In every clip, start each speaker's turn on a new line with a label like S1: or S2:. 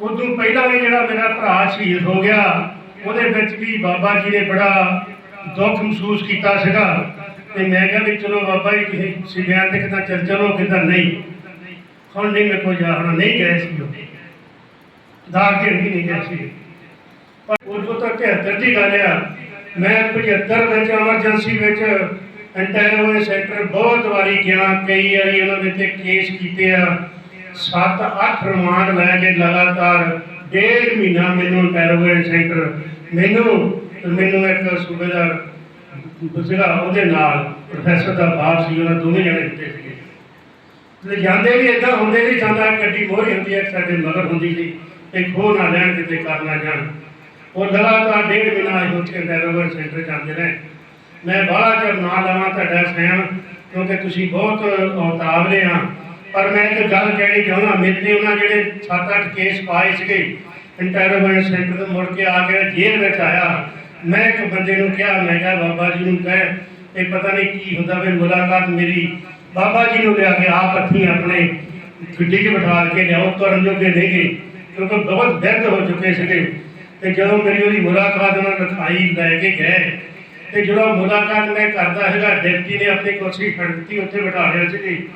S1: ਉਦੋਂ ਪਹਿਲਾਂ ਵੀ ਜਿਹੜਾ ਮੇਰਾ ਭਰਾ ਸ਼ਹੀਦ ਹੋ ਗਿਆ, ਉਹਦੇ ਵਿੱਚ ਵੀ ਬਾਬਾ ਜੀ ਨੇ ਬੜਾ ਦੁੱਖ ਮਹਿਸੂਸ ਕੀਤਾ ਸੀਗਾ। ਤੇ ਮੈਂ ਕਿਹਾ ਵੀ ਚਲੋ ਬਾਬਾ ਜੀ, ਤੁਸੀਂ ਸਿਵਿਆਂ ਤੇ ਕਿਤਾ ਚੱਲ ਚਲੋ ਕਿਤਾ ਨਹੀਂ। ਹੁਣ ਨਹੀਂ ਮੇਰੇ ਕੋਲ ਜਾਣਾ ਨਹੀਂ ਗਏ ਸੀ ਉਹ। ਦਾਗ ਕੇ ਵੀ ਨਹੀਂ ਗਏ ਸੀ। ਪਰ ਉਦੋਂ ਤੱਕ 73 ਦੀ ਗੱਲ ਆ। ਮੈਂ 75 ਵਿੱਚ, ਐਮਰਜੈਂਸੀ ਵਿੱਚ ਇੰਟਰਨਲ ਸੈਂਟਰ ਬਹੁਤ ਵਾਰੀ ਗਿਆ, ਕਈ ਵਾਰੀ ਉਹਨਾਂ ਦੇ ਤੇ ਕੇਸ ਕੀਤੇ ਆ। 7-8 ਰਿਮਾਂਡ ਲੈ ਕੇ ਲਗਾਤਾਰ ਡੇਢ ਮਹੀਨਾ ਮੈਨੂੰ ਇੰਟਰਨਲ ਸੈਂਟਰ। ਮੈਨੂੰ ਮੈਨੂੰ ਇੱਕ ਸੂਬੇਦਾਰ ਸੀਗਾ ਉਹਦੇ ਨਾਲ, ਪ੍ਰੋਫੈਸਰ ਦਾ ਬਾਪ ਸੀ, ਉਹਨਾਂ ਦੋਵੇਂ ਜਣੇ ਦਿੱਤੇ ਸੀਗੇ। ਤੇ ਜਾਂਦੇ ਵੀ ਇਦਾਂ ਹੁੰਦੇ ਨਹੀਂ ਜਾਂਦਾ ਗੱਡੀ ਮੋਹਰੀ ਹੁੰਦੀ ਹੈ ਸਾਡੇ ਮਗਰ ਹੁੰਦੀ ਸੀ, ਤੇ ਖੋ ਨਾ ਲੈਣ ਕਿਤੇ ਕਰ ਨਾ ਜਾਣ। ਉਹ ਲਗਾਤਾਰ ਡੇਢ ਮਹੀਨਾ ਅਸੀਂ ਉੱਥੇ ਡੈਰੋਵਰ ਸੈਂਟਰ ਜਾਂਦੇ ਰਹੇ। ਮੈਂ ਬਾਹਲਾ ਚਿਰ ਨਾ ਲਵਾਂ ਤੁਹਾਡਾ ਸਹਿਣ, ਕਿਉਂਕਿ ਤੁਸੀਂ ਬਹੁਤ ਔਤਾਵਲੇ ਆ। ਪਰ ਮੈਂ ਇੱਕ ਗੱਲ ਕਹਿਣੀ ਚਾਹੁੰਦਾ, ਮੇਰੇ ਤੇ ਉਹਨਾਂ ਜਿਹੜੇ 7-8 ਕੇਸ ਪਾਏ ਸੀਗੇ ਇੰਟਰੋਵਰ ਸੈਂਟਰ ਤੋਂ ਮੁੜ ਕੇ ਆ ਕੇ ਜੇਲ੍ਹ ਵਿੱਚ ਆਇਆ। ਮੈਂ ਇੱਕ ਬੰਦੇ ਨੂੰ ਕਿਹਾ, ਮੈਂ ਕਿਹਾ, ਬਾਬਾ ਜੀ ਨੂੰ ਕਹਿ, ਇਹ ਪਤਾ ਨਹੀਂ ਕੀ ਹੁੰਦਾ ਫਿਰ ਮੁਲਾਕਾਤ ਮੇਰੀ। ਬਾਬਾ ਜੀ ਨੂੰ ਲਿਆ ਕੇ ਆਪ ਅੱਥੀ ਆਪਣੇ ਗੱਡੀ 'ਚ ਬਿਠਾ ਕੇ ਲਿਆਓ ਕਰਨ ਜੋਗੇ ਨਹੀਂ ਗਏ ਕਿਉਂਕਿ ਬਹੁਤ ਦਰਦ ਹੋ ਚੁੱਕੇ ਸੀਗੇ। ਤੇ ਜਦੋਂ ਮੇਰੀ ਉਹਦੀ ਮੁਲਾਕਾਤ ਉਹਨਾਂ ਲਿਖਾਈ ਲੈ ਕੇ ਗਏ। ਤੇ ਜਦੋਂ ਮੁਲਾਕਾਤ ਮੈਂ ਕਰਦਾ ਹੈਗਾ, ਡਿਪਟੀ ਨੇ ਆਪਣੀ ਕੁਰਸੀ ਛੱਡ ਦਿੱਤੀ, ਉੱਥੇ ਬਿਠਾ ਲਿਆ ਸੀ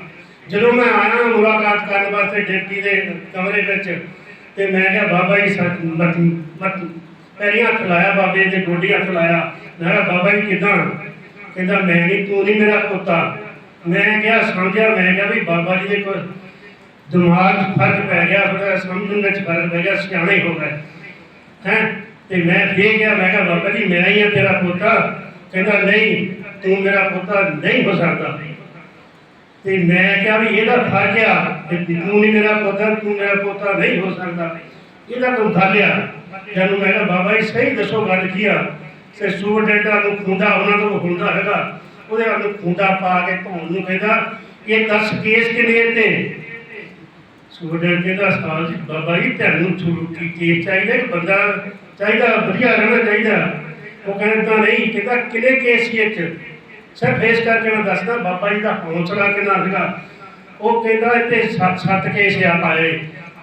S1: ਜਦੋਂ ਮੈਂ ਆਇਆ ਮੁਲਾਕਾਤ ਕਰਨ ਵਾਸਤੇ ਡਿਪਟੀ ਦੇ ਕਮਰੇ ਵਿੱਚ, ਤੇ ਮੈਂ ਕਿਹਾ, ਬਾਬਾ ਜੀ, ਸੱਚ ਮਤ ਮਤ ਪੈਰੀਂ ਹੱਥ ਲਾਇਆ ਬਾਬੇ ਦੇ, ਗੋਡੀ ਹੱਥ ਲਾਇਆ। ਮੈਂ ਕਿਹਾ, ਬਾਬਾ ਜੀ, ਕਿਦਾਂ? ਕਹਿੰਦਾ, ਮੈਂ ਨਹੀਂ ਤੂੰ ਨਹੀਂ ਮੇਰਾ ਪੁੱਤਾ। ਮੈਂ ਕਿਹਾ, ਸਮਝਿਆ? ਮੈਂ ਕਿਹਾ, ਵੀ ਬਾਬਾ ਜੀ ਦੇ ਕੋਲ ਦਿਮਾਗ 'ਚ ਫ਼ਰਕ ਪੈ ਗਿਆ ਥੋੜਾ ਸਮਝਣ ਵਿੱਚ ਫ਼ਰਕ ਪੈ ਗਿਆ, ਸਿਆਣੇ ਹੋ ਗਏ। ਹੈ? ਤੇ ਮੈਂ ਫੇਰ ਗਿਆ ਮੈਂ ਕਿਹਾ, ਬਾਬਾ ਜੀ, ਮੈਂ ਹੀ ਆ ਤੇਰਾ ਪੁੱਤਾ। ਕਹਿੰਦਾ, ਨਹੀਂ, ਤੂੰ ਮੇਰਾ ਪੁੱਤਾ ਨਹੀਂ ਹੋ ਸਕਦਾ। ਤੇ ਮੈਂ ਕਿਹਾ ਵੀ ਇਹਦਾ ਫ਼ਰਕ ਆ ਕਿ ਤੂੰ ਨਹੀਂ ਮੇਰਾ ਪੁੱਤਾ ਤੂੰ ਮੇਰਾ ਪੁੱਤਾ ਨਹੀਂ ਹੋ ਸਕਦਾ। ਇਹਦਾ ਕੋਈ ਗੱਲ ਜਦੋਂ ਮੈਂ ਕਿਹਾ, ਬਾਬਾ ਜੀ ਸਹੀ ਦੱਸੋ ਗੱਲ ਕੀ ਆ? ਤੇ ਸੂਰਡੈਂਟਾਂ ਨੂੰ ਖੁੰਡਾ ਉਹਨਾਂ ਤੋਂ ਹੁੰਦਾ ਹੈਗਾ। ਉਹਦੇ ਨਾਲ ਖੁੰਡਾ ਪਾ ਕੇ ਧੌਣ ਨੂੰ ਕਹਿੰਦਾ, ਇਹ 10 ਕੇਸ ਕਿਨੇ ਤੇ ਸੂਰਡੈਂਟ ਕਹਿੰਦਾ, ਸਾਲ ਜੀ, ਬਾਬਾ ਜੀ ਤੁਹਾਨੂੰ ਸ਼ੁਰੂ ਕੇਸ ਚਾਹੀਦਾ? ਕਿ ਬੰਦਾ ਚਾਹੀਦਾ, ਵਧੀਆ ਰਹਿਣਾ ਚਾਹੀਦਾ। ਉਹ ਕਹਿੰਦਾ ਨਹੀਂ, ਕਹਿੰਦਾ ਕਿਨੇ ਕੇਸ ਸੀ ਇਹ ਚ? ਸਿਰਫ ਇਸ ਕਰਕੇ ਮੈਂ ਦੱਸਦਾ, ਬਾਬਾ ਜੀ ਦਾ ਹੌਸਲਾ ਕਿੰਨਾ ਸੀਗਾ। ਉਹ ਕਹਿੰਦਾ ਇੱਥੇ ਸੱਤ ਸੱਤ ਕੇਸ ਆ ਪਾਏ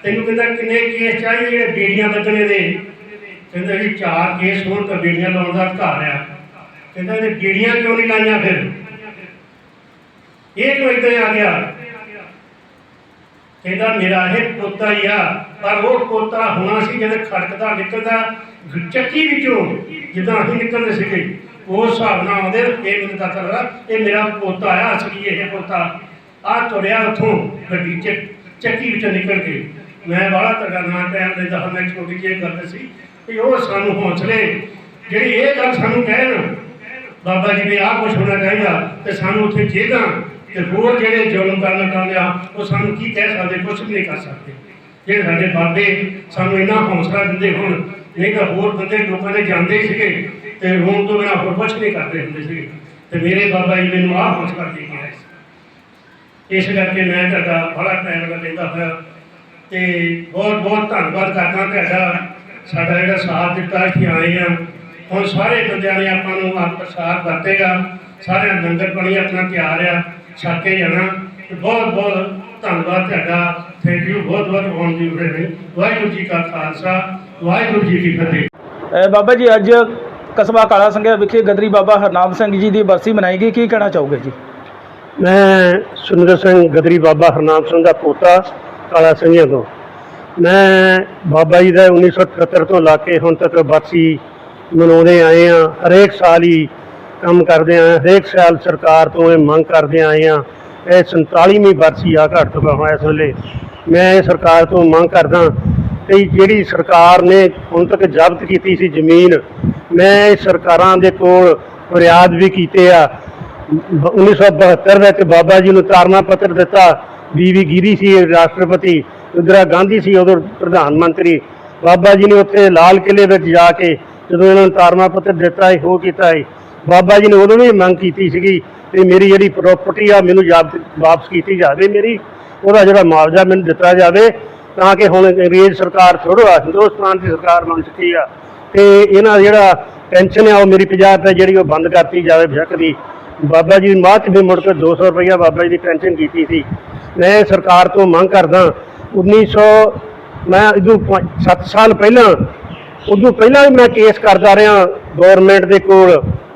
S1: ਤੈਨੂੰ ਕਹਿੰਦਾ ਕਿੰਨੇ ਕੇਸ ਚਾਹੀਦੇ ਜਿਹੜੇ ਬੇੜੀਆਂ ਲੱਗਣੇ ਦੇ ਕਹਿੰਦਾ ਜੀ ਚਾਰ ਕੇਸ ਹੋਣ ਤਾਂ ਬੇੜੀਆਂ ਲਾਉਣ ਦਾ ਘਰ ਆ। ਕਹਿੰਦਾ ਇਹ ਬੇੜੀਆਂ ਕਿਉਂ ਨਹੀਂ ਲਾਈਆਂ ਫਿਰ? ਇਹ ਕਿਉਂ ਏਦਾਂ ਆ ਗਿਆ? ਕਹਿੰਦਾ ਮੇਰਾ ਇਹ ਪੋਤਾ ਹੀ ਆ, ਪਰ ਉਹ ਪੋਤਾ ਹੋਣਾ ਸੀ ਜਦੋਂ ਖੜਕਦਾ ਨਿਕਲਦਾ, ਚੱਕੀ ਵਿੱਚੋਂ, ਜਿੱਦਾਂ ਅਸੀਂ ਨਿਕਲਦੇ ਸੀਗੇ। ਉਸ ਹਿਸਾਬ ਨਾਲ ਆਉਂਦੇ ਇਹ ਮੈਨੂੰ ਤਾਂ ਲੱਗਦਾ ਇਹ ਮੇਰਾ ਪੋਤਾ ਆ, ਅਸਲੀ ਇਹ ਪੋਤਾ। ਆ ਤੁਰਿਆ ਉਥੋਂ ਗੱਡੀ ਚ, ਚੱਕੀ ਵਿੱਚੋਂ ਨਿਕਲ ਕੇ। ਮੈਂ ਬਾਹਲਾ ਤਗਾ ਨਾ ਟਾਈਮ ਦੇ ਦਸ ਮਿੰਟ ਛੋਟੀ ਜਿਹੀ ਗੱਲ ਸੀ ਕਿ ਉਹ ਸਾਨੂੰ ਹੌਸਲੇ, ਜਿਹੜੀ ਇਹ ਗੱਲ ਸਾਨੂੰ ਕਹਿਣ, ਬਾਬਾ ਜੀ ਵੀ ਆਹ ਕੁਝ ਹੋਣਾ ਚਾਹੀਦਾ, ਤੇ ਸਾਨੂੰ ਉੱਥੇ ਜੇਦਾਂ ਤੇ ਹੋਰ ਜਿਹੜੇ ਜ਼ੁਲਮ ਕਰਨ ਚਾਹੁੰਦੇ ਆ, ਉਹ ਸਾਨੂੰ ਕੀ ਕਹਿ ਸਕਦੇ ਕੁਝ ਵੀ ਨਹੀਂ ਕਰ ਸਕਦੇ। ਜਿਹੜੇ ਸਾਡੇ ਬਾਬੇ ਸਾਨੂੰ ਇੰਨਾ ਹੌਸਲਾ ਦਿੰਦੇ ਹੁਣ, ਨਹੀਂ ਤਾਂ ਹੋਰ ਬੰਦੇ ਲੋਕਾਂ ਦੇ ਜਾਂਦੇ ਸੀਗੇ ਤੇ ਹੁਣ ਤੋਂ ਬਿਨਾਂ ਹੋਰ ਕੁਝ ਨਹੀਂ ਕਰਦੇ ਹੁੰਦੇ ਸੀ। ਤੇ ਮੇਰੇ ਬਾਬਾ ਜੀ ਮੈਨੂੰ ਆਹ ਹੌਸਲਾ ਦੇ ਕੇ ਇਸ ਕਰਕੇ ਮੈਂ ਤੁਹਾਡਾ ਬੜਾ ਟਾਈਮ ਲੈਂਦਾ ਹੋਇਆ ਤੇ ਬਹੁਤ ਬਹੁਤ ਧੰਨਵਾਦ ਕਰਦਾ ਤੁਹਾਡਾ। ਸਾਡਾ ਜਿਹੜਾ ਸਾਥ ਦਿੱਤਾ ਇੱਥੇ ਆਏ ਆ ਹੁਣ ਸਾਰੇ ਬੰਦਿਆਂ ਨੇ ਆਪਾਂ ਨੂੰ ਆਪ ਪ੍ਰਸਾਦ ਵਰਤੇਗਾ। ਸਾਰਿਆਂ ਲੰਗਰ ਪਾਣੀ ਆਪਣਾ ਤਿਆਰ ਆ। ਛੱਕ ਕੇ ਜਾਣਾ। ਬਹੁਤ ਬਹੁਤ ਧੰਨਵਾਦ ਤੁਹਾਡਾ। ਥੈਂਕ ਯੂ ਬਹੁਤ ਬਹੁਤ ਹੋਣ ਦੀ ਉਰੇ ਵਾਹਿਗੁਰੂ ਜੀ ਕਾ ਖਾਲਸਾ, ਵਾਹਿਗੁਰੂ ਜੀ ਕੀ ਫਤਿਹ।
S2: ਬਾਬਾ ਜੀ, ਅੱਜ ਕਸਬਾ ਕਾਲਾ ਸੰਘਿਆ ਵਿਖੇ ਗਦਰੀ ਬਾਬਾ ਹਰਨਾਮ ਸਿੰਘ ਜੀ ਦੀ ਬਰਸੀ ਮਨਾਈ ਗਈ। ਕੀ ਕਹਿਣਾ ਚਾਹੋਗੇ ਜੀ?
S3: ਮੈਂ ਸੁੰਦਰ ਸਿੰਘ ਗਦਰੀ ਬਾਬਾ ਹਰਨਾਮ ਸਿੰਘ ਦਾ ਪੋਤਾ ਕਾਲਾ ਸਿੰਘੀਆਂ ਤੋਂ। ਮੈਂ ਬਾਬਾ ਜੀ ਦਾ 1978 ਤੋਂ ਲਾ ਕੇ ਹੁਣ ਤੱਕ ਬਰਸੀ ਮਨਾਉਂਦੇ ਆਏ ਆ ਹਰੇਕ ਸਾਲ ਹੀ ਕੰਮ ਕਰਦੇ ਆਏ ਹਰੇਕ ਸਾਲ ਸਰਕਾਰ ਤੋਂ ਇਹ ਮੰਗ ਕਰਦੇ ਆਏ ਆ ਇਹ 47ਵੀਂ ਬਰਸੀ ਆ ਘੱਟ ਤੋਂ ਘੱਟ ਇਸ ਵੇਲੇ। ਮੈਂ ਇਹ ਸਰਕਾਰ ਤੋਂ ਮੰਗ ਕਰਦਾ ਕਿ ਜਿਹੜੀ ਸਰਕਾਰ ਨੇ ਹੁਣ ਤੱਕ ਜ਼ਬਤ ਕੀਤੀ ਸੀ ਜ਼ਮੀਨ ਮੈਂ ਸਰਕਾਰਾਂ ਦੇ ਕੋਲ ਫਰਿਆਦ ਵੀ ਕੀਤੇ ਆ। 1972 ਵਿੱਚ ਬਾਬਾ ਜੀ ਨੂੰ ਤਾਰਨਾ ਪੱਤਰ ਦਿੱਤਾ। ਬੀਵੀ ਗਿਰੀ ਸੀ, ਰਾਸ਼ਟਰਪਤੀ। ਇੰਦਰਾ ਗਾਂਧੀ ਸੀ, ਉਦੋਂ ਪ੍ਰਧਾਨ ਮੰਤਰੀ। ਬਾਬਾ ਜੀ ਨੇ ਉੱਥੇ ਲਾਲ ਕਿਲੇ ਵਿੱਚ ਜਾ ਕੇ ਜਦੋਂ ਇਹਨਾਂ ਨੂੰ ਤਾਰਨਾ ਪੱਤਰ ਦਿੱਤਾ ਇਹ ਹੋ ਕੀਤਾ ਹੈ ਬਾਬਾ ਜੀ ਨੇ ਉਦੋਂ ਵੀ ਮੰਗ ਕੀਤੀ ਸੀਗੀ ਤੇ ਮੇਰੀ ਜਿਹੜੀ ਪ੍ਰਾਪਰਟੀ ਆ, ਮੈਨੂੰ ਜਾਬ- ਵਾਪਸ ਕੀਤੀ ਜਾਵੇ ਮੇਰੀ। ਉਹਦਾ ਜਿਹੜਾ ਮੁਆਵਜ਼ਾ ਮੈਨੂੰ ਦਿੱਤਾ ਜਾਵੇ, ਤਾਂ ਕਿ ਹੁਣ ਅੰਗਰੇਜ਼ ਸਰਕਾਰ ਛੋੜੋ ਆ ਹਿੰਦੁਸਤਾਨ ਦੀ ਸਰਕਾਰ ਬਣ ਚੁੱਕੀ ਆ। ਤੇ ਇਹਨਾਂ ਦਾ ਜਿਹੜਾ ਪੈਨਸ਼ਨ ਆ ਉਹ ਮੇਰੀ 50 ਰੁਪਏ ਜਿਹੜੀ ਉਹ ਬੰਦ ਕਰਤੀ ਜਾਵੇ ਬੇਸ਼ੱਕ ਦੀ। ਬਾਬਾ ਜੀ ਨੇ ਬਾਅਦ 'ਚ ਵੀ ਮੁੜ ਕੇ 200 ਰੁਪਇਆ ਬਾਬਾ ਜੀ ਦੀ ਪੈਨਸ਼ਨ ਕੀਤੀ ਸੀ। ਮੈਂ ਸਰਕਾਰ ਤੋਂ ਮੰਗ ਕਰਦਾ
S1: ਮੈਂ ਇਦੋਂ 7 ਸਾਲ ਪਹਿਲਾਂ ਉਦੋਂ ਪਹਿਲਾਂ ਵੀ ਮੈਂ ਕੇਸ ਕਰਦਾ ਰਿਹਾ ਗਵਰਨਮੈਂਟ ਦੇ ਕੋਲ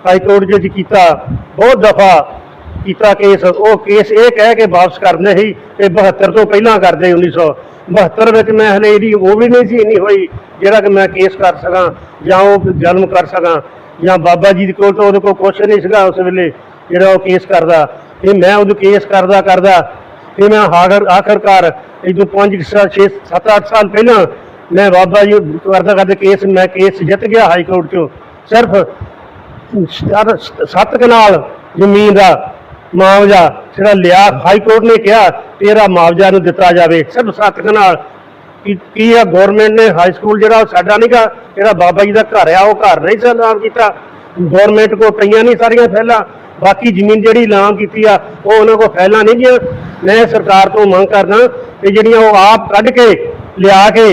S1: ਹਾਈ ਕੋਰਟ ਵਿੱਚ ਕੀਤਾ, ਬਹੁਤ ਦਫਾ ਕੀਤਾ ਕੇਸ ਉਹ ਕੇਸ ਇਹ ਕਹਿ ਕੇ ਵਾਪਸ ਕਰਨੇ ਸੀ ਤੇ 72 ਤੋਂ ਪਹਿਲਾਂ ਕਰਦੇ 1972 ਵਿੱਚ ਮੈਂ ਹਲੇ ਇਹਦੀ ਉਹ ਵੀ ਨਹੀਂ ਸੀ, ਇੰਨੀ ਹੋਈ ਜਿਹੜਾ ਕਿ ਮੈਂ ਕੇਸ ਕਰ ਸਕਾਂ ਜਾਂ ਉਹ ਜਨਮ ਕਰ ਸਕਾਂ ਜਾਂ ਬਾਬਾ ਜੀ ਦੇ ਕੋਲ ਤਾਂ ਉਹਦੇ ਕੋਲ ਕੁਛ ਨਹੀਂ ਸੀਗਾ ਉਸ ਵੇਲੇ ਜਿਹੜਾ ਉਹ ਕੇਸ ਕਰਦਾ। ਇਹ ਮੈਂ ਉਹਨੂੰ ਕੇਸ ਕਰਦਾ ਕਰਦਾ ਤੇ ਮੈਂ ਆਖਰ, ਆਖਰਕਾਰ ਇਦੋਂ 5 6 7 8 ਸਾਲ ਪਹਿਲਾਂ ਮੈਂ ਬਾਬਾ ਜੀ ਕਰਦਾ ਕਰਦੇ ਕੇਸ ਮੈਂ ਕੇਸ ਜਿੱਤ ਗਿਆ ਹਾਈ ਕੋਰਟ ਚੋਂ। ਸਿਰਫ ਸੱਤ- ਸੱਤ ਕਨਾਲ ਜ਼ਮੀਨ ਦਾ ਮੁਆਵਜ਼ਾ ਜਿਹੜਾ ਲਿਆ ਹਾਈ ਕੋਰਟ ਨੇ ਕਿਹਾ ਤੇਰਾ ਮੁਆਵਜ਼ਾ ਨੂੰ ਦਿੱਤਾ ਜਾਵੇ। ਸਿਰਫ ਸੱਤ ਨਾਲ। ਕੀ ਕੀ ਆ ਗਵਰਨਮੈਂਟ ਨੇ ਹਾਈ ਸਕੂਲ ਜਿਹੜਾ ਉਹ ਸਾਡਾ ਨਹੀਂਗਾ ਜਿਹੜਾ ਬਾਬਾ ਜੀ ਦਾ ਘਰ ਆ, ਉਹ ਘਰ ਨਹੀਂ ਸਲਾਮ ਕੀਤਾ। ਗਵਰਨਮੈਂਟ ਕੋ ਪਈਆਂ ਨਹੀਂ ਸਾਰੀਆਂ ਫੈਲਾਂ ਬਾਕੀ ਜ਼ਮੀਨ ਜਿਹੜੀ ਲਾਮ ਕੀਤੀ ਆ, ਉਹ ਉਹਨਾਂ ਕੋ ਫੈਲਾਂ ਨਹੀਂ ਗਈਆਂ। ਮੈਂ ਸਰਕਾਰ ਤੋਂ ਮੰਗ ਕਰਦਾ ਕਿ ਜਿਹੜੀਆਂ ਉਹ ਆਪ ਕੱਢ ਕੇ, ਲਿਆ ਕੇ,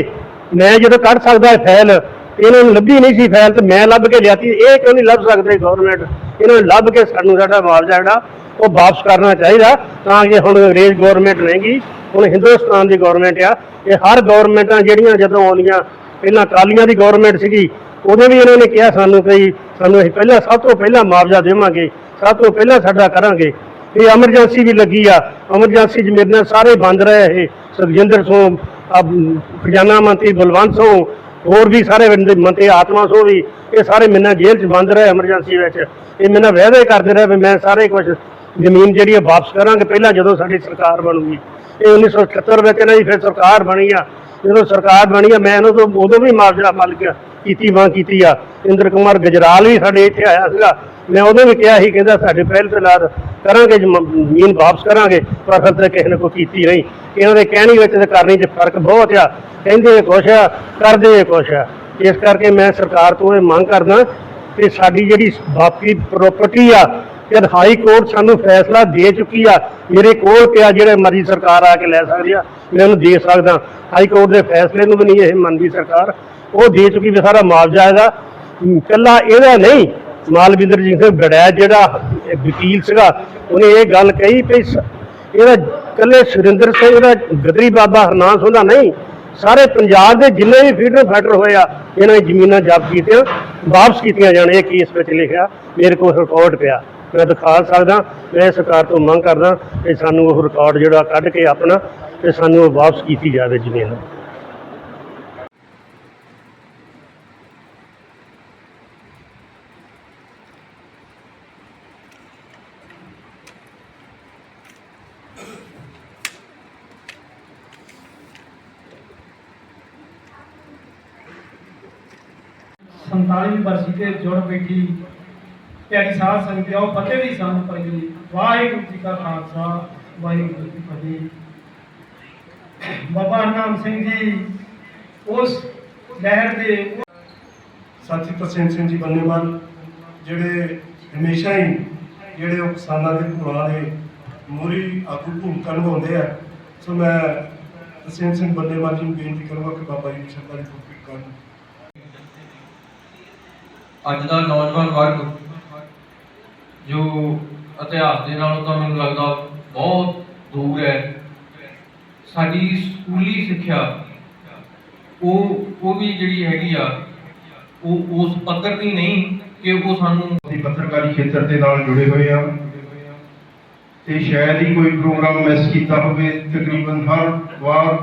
S1: ਮੈਂ ਜਦੋਂ ਕੱਢ ਸਕਦਾ ਫੈਲ ਇਹਨਾਂ ਨੂੰ ਲੱਭੀ ਨਹੀਂ ਸੀ ਫੈਲ ਤੇ ਮੈਂ ਲੱਭ ਕੇ ਲਿਆਤੀ। ਇਹ ਕਿਉਂ ਨਹੀਂ ਲੱਭ ਸਕਦੇ ਗਵਰਨਮੈਂਟ ਇਹਨਾਂ ਨੂੰ ਲੱਭ ਕੇ ਸਾਨੂੰ ਸਾਡਾ ਮੁਆਵਜ਼ਾ ਜਿਹੜਾ ਉਹ ਵਾਪਸ ਕਰਨਾ ਚਾਹੀਦਾ ਤਾਂ ਕਿ ਹੁਣ ਅੰਗਰੇਜ਼ ਗਵਰਨਮੈਂਟ ਨਹੀਂਗੀ ਹੁਣ ਹਿੰਦੁਸਤਾਨ ਦੀ ਗਵਰਨਮੈਂਟ ਆ। ਇਹ ਹਰ ਗਵਰਨਮੈਂਟਾਂ ਜਿਹੜੀਆਂ ਜਦੋਂ ਆਉਂਦੀਆਂ, ਪਹਿਲਾਂ ਕਾਲੀਆਂ ਦੀ ਗਵਰਨਮੈਂਟ ਸੀਗੀ, ਉਦੋਂ ਵੀ ਇਹਨਾਂ ਨੇ ਕਿਹਾ ਸਾਨੂੰ ਕਿ ਸਾਨੂੰ ਅਸੀਂ ਪਹਿਲਾਂ ਸਭ ਤੋਂ ਪਹਿਲਾਂ ਮੁਆਵਜ਼ਾ ਦੇਵਾਂਗੇ, ਸਭ ਤੋਂ ਪਹਿਲਾਂ ਸਾਡਾ ਕਰਾਂਗੇ। ਇਹ ਐਮਰਜੈਂਸੀ ਵੀ ਲੱਗੀ ਆ। ਐਮਰਜੈਂਸੀ 'ਚ ਮੇਰੇ ਨਾਲ ਸਾਰੇ ਬੰਦ ਰਹੇ ਇਹ। ਸੁਖਜਿੰਦਰ ਸਿੰਘ ਖਜ਼ਾਨਾ ਮੰਤਰੀ ਬਲਵੰਤ ਸਿੰਘ ਹੋਰ ਵੀ ਸਾਰੇ ਮੰਤਰੀ ਆਤਮਾ ਸੋ ਵੀ, ਇਹ ਸਾਰੇ ਮੇਰੇ ਨਾਲ ਜੇਲ੍ਹ 'ਚ ਬੰਦ ਰਹੇ ਐਮਰਜੈਂਸੀ ਵਿੱਚ। ਇਹ ਮੇਰੇ ਨਾਲ ਵਾਅਦੇ ਕਰਦੇ ਰਹੇ ਵੀ ਮੈਂ ਸਾਰੇ ਕੁਝ ਜ਼ਮੀਨ ਜਿਹੜੀ ਆ ਵਾਪਸ ਕਰਾਂਗੇ, ਪਹਿਲਾਂ ਜਦੋਂ ਸਾਡੀ ਸਰਕਾਰ ਬਣੂਗੀ। ਇਹ 1978 ਵਿੱਚ ਇਹਨਾਂ ਦੀ ਫਿਰ ਸਰਕਾਰ ਬਣੀ ਆ। ਜਦੋਂ ਸਰਕਾਰ ਬਣੀ ਆ, ਮੈਂ ਇਹਨਾਂ ਤੋਂ ਉਦੋਂ ਵੀ ਮੁਆਵਜ਼ਾ ਮੰਗ ਕੇ ਕੀਤੀ, ਮੰਗ ਕੀਤੀ ਆ। ਇੰਦਰ ਕੁਮਾਰ ਗਜਰਾਲ ਵੀ ਸਾਡੇ ਇੱਥੇ ਆਇਆ ਸੀਗਾ। ਮੈਂ ਉਦੋਂ ਵੀ ਕਿਹਾ ਸੀ, ਕਹਿੰਦਾ ਸਾਡੇ ਪਹਿਲ ਤੇ ਲਾਦ ਕਰਾਂਗੇ ਜ਼ਮੀਨ ਵਾਪਸ ਕਰਾਂਗੇ, ਪਰ ਫਿਰ ਤੇ ਕਿਸੇ ਨੇ ਕੋਈ ਕੀਤੀ ਨਹੀਂ। ਇਹਨਾਂ ਦੇ ਕਹਿਣੀ ਵਿੱਚ ਤੇ ਕਰਨੀ 'ਚ ਫ਼ਰਕ ਬਹੁਤ ਆ। ਕਹਿੰਦੇ ਕੁਛ ਆ, ਕਰਦੇ ਕੁਛ ਆ। ਇਸ ਕਰਕੇ ਮੈਂ ਸਰਕਾਰ ਤੋਂ ਇਹ ਮੰਗ ਕਰਦਾ ਕਿ ਸਾਡੀ ਜਿਹੜੀ ਬਾਕੀ ਪ੍ਰਾਪਰਟੀ ਆ ਜਦ ਹਾਈ ਕੋਰਟ ਸਾਨੂੰ ਫੈਸਲਾ ਦੇ ਚੁੱਕੀ ਆ, ਮੇਰੇ ਕੋਲ ਪਿਆ ਜਿਹੜੇ ਮਰਜ਼ੀ ਸਰਕਾਰ ਆ ਕੇ ਲੈ ਸਕਦੀ ਆ, ਮੈਂ ਉਹਨੂੰ ਦੇ ਸਕਦਾ। ਹਾਈ ਕੋਰਟ ਦੇ ਫੈਸਲੇ ਨੂੰ ਵੀ ਨਹੀਂ ਇਹ ਮੰਨਦੀ ਸਰਕਾਰ। ਉਹ ਦੇ ਚੁੱਕੀ ਵੀ ਸਾਰਾ ਮੁਆਵਜ਼ਾ ਹੈਗਾ ਕੱਲਾ ਇਹਦਾ ਨਹੀਂ, ਮਾਲਵਿੰਦਰ ਸਿੰਘ ਬੜੈਚ ਜਿਹੜਾ ਵਕੀਲ ਸੀਗਾ, ਉਹਨੇ ਇਹ ਗੱਲ ਕਹੀ ਵੀ ਇਹਦਾ ਕੱਲੇ ਸੁਰਿੰਦਰ ਸਿੰਘ, ਇਹਦਾ ਗਦਰੀ ਬਾਬਾ ਹਰਨਾਮ ਸਿੰਘ ਦਾ ਨਹੀਂ, ਸਾਰੇ ਪੰਜਾਬ ਦੇ ਜਿੰਨੇ ਵੀ ਫੀਡਰ ਫੈਡਰ ਹੋਏ ਆ, ਇਹਨਾਂ ਦੀ ਜ਼ਮੀਨਾਂ ਜ਼ਬਤ ਕੀਤੀਆਂ, ਵਾਪਸ ਕੀਤੀਆਂ ਜਾਣ, ਇਹ ਕੇਸ ਵਿੱਚ ਲਿਖਿਆ, ਮੇਰੇ ਕੋਲ ਰਿਕਾਰਡ ਪਿਆ। ਮੈਂ ਦਿਖਾ ਸਕਦਾ, ਮੈਂ ਸਰਕਾਰ ਤੋਂ ਮੰਗ ਕਰਦਾ ਕਿ ਸਾਨੂੰ ਉਹ ਰਿਕਾਰਡ ਜਿਹੜਾ ਕੱਢ ਕੇ ਆਪਣਾ ਤੇ ਸਾਨੂੰ ਉਹ ਵਾਪਸ ਕੀਤੀ ਜਾਵੇ ਜ਼ਮੀਨ
S4: ਸੰਤਾਲੀਵੀਂ ਬਰਸੀ ਤੇ ਜੁੜ ਬੈਠੀ ਪਿਆਰੀ ਸਾਧ ਸੰਗਤ ਆਓ ਫਤਿਹ ਦੀ ਸਾਨੂੰ ਪਈ ਵਾਹਿਗੁਰੂ ਜੀ ਕਾ ਖਾਲਸਾ ਵਾਹਿਗੁਰੂ ਜੀ ਕੀ ਫਤਿਹ। ਬਾਬਾ ਨਾਮ ਸਿੰਘ ਜੀ ਉਸ ਲਹਿਰ ਦੇ
S5: ਸਾਥੀ ਤਰਸੇਮ ਸਿੰਘ ਜੀ ਬੰਨੇਵਾਲ ਜਿਹੜੇ ਹਮੇਸ਼ਾ ਹੀ ਜਿਹੜੇ ਉਹ ਕਿਸਾਨਾਂ ਦੇ ਭੁਲਾ ਦੇ ਮੂਰੀ ਆਗੂ ਭੂਮਿਕਾ ਨਿਭਾਉਂਦੇ ਆ ਸੋ ਮੈਂ ਤਰਸੇਮ ਸਿੰਘ ਬੰਨੇਵਾਲ ਜੀ ਨੂੰ ਬੇਨਤੀ ਕਰੂੰਗਾ ਕਿ ਬਾਬਾ ਜੀ ਸ਼ਰਧਾਂਜਲੀ ਭੇਟ ਕਰਨ।
S6: ਅੱਜ ਦਾ ਨੌਜਵਾਨ ਵਰਗ ਜੋ ਇਤਿਹਾਸ ਦੇ ਨਾਲੋਂ ਤਾਂ ਮੈਨੂੰ ਲੱਗਦਾ ਬਹੁਤ ਦੂਰ ਹੈ। ਸਾਡੀ ਸਕੂਲੀ ਸਿੱਖਿਆ, ਉਹ ਉਹ ਵੀ ਜਿਹੜੀ ਹੈਗੀ ਆ, ਉਹ ਉਸ ਪੱਧਰ ਦੀ ਨਹੀਂ ਕਿ ਉਹ ਸਾਨੂੰ
S7: ਅਸੀਂ ਪੱਤਰਕਾਰੀ ਖੇਤਰ ਦੇ ਨਾਲ ਜੁੜੇ ਹੋਏ ਆ ਤੇ ਸ਼ਾਇਦ ਹੀ ਕੋਈ ਪ੍ਰੋਗਰਾਮ ਮਿਸ ਕੀਤਾ ਹੋਵੇ, ਤਕਰੀਬਨ ਹਰ ਵਾਰ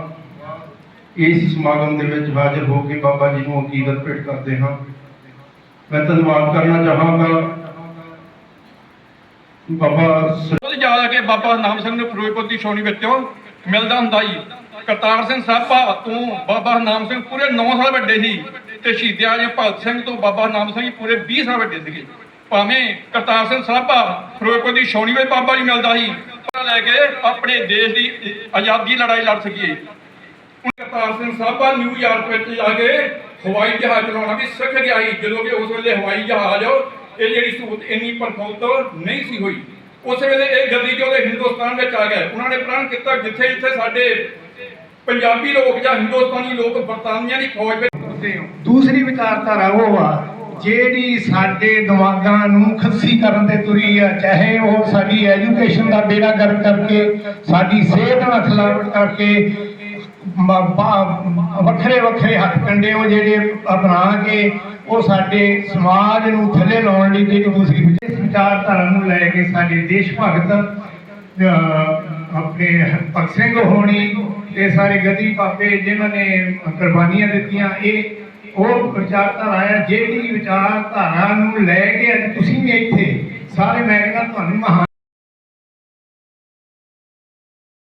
S7: ਇਸ ਸਮਾਗਮ ਦੇ ਵਿੱਚ ਹਾਜ਼ਰ ਹੋ ਕੇ ਬਾਬਾ ਜੀ ਨੂੰ ਅਕੀਦਤ ਭੇਟ ਕਰਦੇ ਹਾਂ। ਮੈਂ ਧੰਨਵਾਦ ਕਰਨਾ ਚਾਹਾਂਗਾ ਬਾਬਾ
S8: ਉਹ ਜਾ ਕੇ ਬਾਬਾ ਨਾਮ ਸਿੰਘ ਨੂੰ ਫਿਰੋਜ਼ਪੁਰ ਦੀ ਛਾਉਣੀ ਵਿੱਚੋਂ ਮਿਲਦਾ ਹੁੰਦਾ ਜੀ। ਕਰਤਾਰ ਸਿੰਘ ਸਾਹਿਬਾ ਤੋਂ ਬਾਬਾ ਨਾਮ ਸਿੰਘ ਪੂਰੇ 9 ਸਾਲ ਵੱਡੇ ਸੀ ਤੇ ਸ਼ਹੀਦਿਆਂ ਜੀ ਭਗਤ ਸਿੰਘ ਤੋਂ ਬਾਬਾ ਨਾਮ ਸਿੰਘ ਪੂਰੇ 20 ਸਾਲ ਵੱਡੇ ਸੀਗੇ। ਭਾਵੇਂ ਕਰਤਾਰ ਸਿੰਘ ਸਾਹਿਬਾ ਫਿਰੋਜ਼ਪੁਰ ਦੀ ਛਾਉਣੀ ਵਿੱਚ ਬਾਬਾ ਜੀ ਮਿਲਦਾ ਸੀ ਲੈ ਕੇ ਆਪਣੇ ਦੇਸ਼ ਦੀ ਆਜ਼ਾਦੀ ਲੜਾਈ ਲੜ ਸਕੀਏ। ਕਰਤਾਰ ਸਿੰਘ ਸਾਹਿਬਾ ਨਿਊਯਾਰਕ ਵਿੱਚ ਜਾ ਕੇ ਹਵਾਈ ਜਹਾਜ਼ ਚਲਾਉਣਾ ਵੀ ਸਿੱਖ ਗਿਆ ਸੀ। ਜਦੋਂ ਕਿ ਉਸ ਵੇਲੇ ਹਵਾਈ ਜਹਾਜ਼ ਇਹ ਜਿਹੜੀ ਸਹੂਲਤ ਇੰਨੀ ਪ੍ਰਫੁੱਲਤ ਨਹੀਂ ਸੀ ਹੋਈ। ਉਸ ਵੇਲੇ ਇਹ ਗੱਦੀ ਜੋ ਦੇ ਹਿੰਦੁਸਤਾਨ ਵਿੱਚ ਆ ਗਏ। ਉਹਨਾਂ ਨੇ ਪ੍ਰਣ ਕੀਤਾ, ਜਿੱਥੇ ਜਿੱਥੇ ਸਾਡੇ ਪੰਜਾਬੀ ਲੋਕ ਜਾਂ ਹਿੰਦੁਸਤਾਨੀ ਲੋਕ ਬਰਤਾਨੀਆ ਦੀ ਫੌਜ ਵਿੱਚ
S9: ਕਰਦੇ ਹੋ ਦੂਸਰੀ ਵਿਚਾਰਧਾਰਾ ਉਹ ਆ, ਜਿਹੜੀ ਸਾਡੇ ਦਿਮਾਗਾਂ ਨੂੰ ਖੱਸੀ ਕਰਨ ਤੇ ਤੁਰੀ ਆ, ਚਾਹੇ ਉਹ ਸਾਡੀ ਐਜੂਕੇਸ਼ਨ ਦਾ ਬੇੜਾ ਗਰਕ ਕਰਕੇ, ਸਾਡੀ ਸਿਹਤ ਨਾਲ ਖਿਲਾਫ ਕਰਕੇ ਵੱਖਰੇ ਵੱਖਰੇ ਹੱਥ ਕੰਡੇ ਉਹ ਜਿਹੜੇ ਅਪਣਾ ਕੇ ਉਹ ਸਾਡੇ ਸਮਾਜ ਨੂੰ ਥੱਲੇ ਲਾਉਣ ਲਈ ਜਿਹੜੀ ਦੂਸਰੀ ਇਸ ਵਿਚਾਰਧਾਰਾ ਨੂੰ ਲੈ ਕੇ ਸਾਡੇ ਦੇਸ਼ ਭਗਤ ਆਪਣੇ ਭਗਤ ਸਿੰਘ ਹੋਣੀ ਇਹ ਸਾਰੇ ਗਦੀ ਬਾਬੇ ਜਿਨ੍ਹਾਂ ਨੇ ਕੁਰਬਾਨੀਆਂ ਦਿੱਤੀਆਂ, ਇਹ ਉਹ ਵਿਚਾਰਧਾਰਾ ਹੈ, ਜਿਹੜੀ ਵਿਚਾਰਧਾਰਾ ਨੂੰ ਲੈ ਕੇ ਅੱਜ ਤੁਸੀਂ ਵੀ ਇੱਥੇ ਸਾਰੇ ਮੈਂ ਕਹਿੰਦਾ ਤੁਹਾਨੂੰ ਮਹਾਨ